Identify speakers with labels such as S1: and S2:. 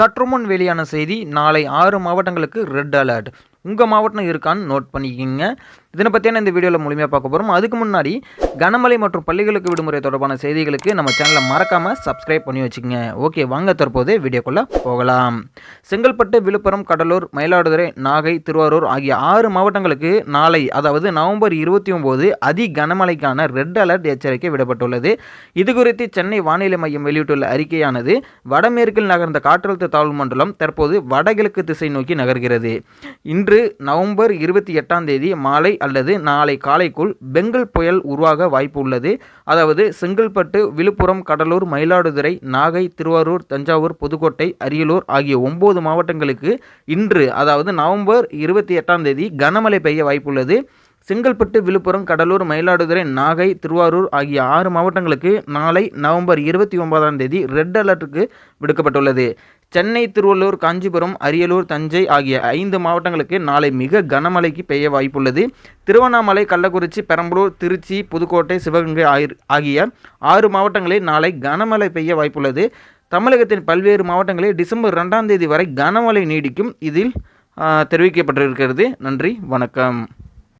S1: சற்றுமுன் வெளியான செய்தி நாளை ஆறு மாவட்டங்களுக்கு ரெட் அலர்ட் உங்கள் மாவட்டம் இருக்கான்னு நோட் பண்ணிக்கிங்க. இதனை பற்றியான இந்த வீடியோவில் முழுமையாக பார்க்க போகிறோம் அதுக்கு முன்னாடி கனமழை மற்றும் பள்ளிகளுக்கு விடுமுறை தொடர்பான செய்திகளுக்கு நம்ம சேனலை மறக்காமல் சப்ஸ்கிரைப் பண்ணி வச்சுக்கோங்க. ஓகே வாங்க தற்போது வீடியோக்குள்ளே போகலாம். செங்கல்பட்டு விழுப்புரம் கடலூர் மயிலாடுதுறை நாகை திருவாரூர் ஆகிய ஆறு மாவட்டங்களுக்கு நாளை அதாவது நவம்பர் இருபத்தி ஒம்பது அதி கனமழைக்கான ரெட் அலர்ட் எச்சரிக்கை விடப்பட்டுள்ளது. இது குறித்து சென்னை வானிலை மையம் வெளியிட்டுள்ள அறிக்கையானது வடமேற்கில் நகர்ந்த காற்றழுத்த தாழ்வு மண்டலம் தற்போது வடகிழக்கு திசை நோக்கி நகர்கிறது. இன்று நவம்பர் இருபத்தி எட்டாம் தேதி மாலை அல்லது நாளை காலைக்குள் பெங்கல் புயல் உருவாக வாய்ப்பு உள்ளது. அதாவது செங்கல்பட்டு விழுப்புரம் கடலூர் மயிலாடுதுறை நாகை திருவாரூர் தஞ்சாவூர் புதுக்கோட்டை அரியலூர் ஆகிய ஒன்பது மாவட்டங்களுக்கு இன்று அதாவது நவம்பர் இருபத்தி எட்டாம் தேதி கனமழை பெய்ய வாய்ப்புள்ளது செங்கல்பட்டு விழுப்புரம் கடலூர் மயிலாடுதுறை நாகை திருவாரூர் ஆகிய ஆறு மாவட்டங்களுக்கு நாளை நவம்பர் இருபத்தி ஒன்பதாம் தேதி ரெட் அலர்ட்டுக்கு விடுக்கப்பட்டுள்ளது. சென்னை திருவள்ளூர் காஞ்சிபுரம் அரியலூர் தஞ்சை ஆகிய ஐந்து மாவட்டங்களுக்கு நாளை மிக கனமழைக்கு பெய்ய வாய்ப்புள்ளது. திருவண்ணாமலை கள்ளக்குறிச்சி பெரம்பலூர் திருச்சி புதுக்கோட்டை சிவகங்கை ஆயிர்- ஆகிய ஆறு மாவட்டங்களில் நாளை கனமழை பெய்ய வாய்ப்புள்ளது. தமிழகத்தின் பல்வேறு மாவட்டங்களில் டிசம்பர் ரெண்டாம் தேதி வரை கனமழை நீடிக்கும் இதில் தெரிவிக்கப்பட்டிருக்கிறது. நன்றி வணக்கம்.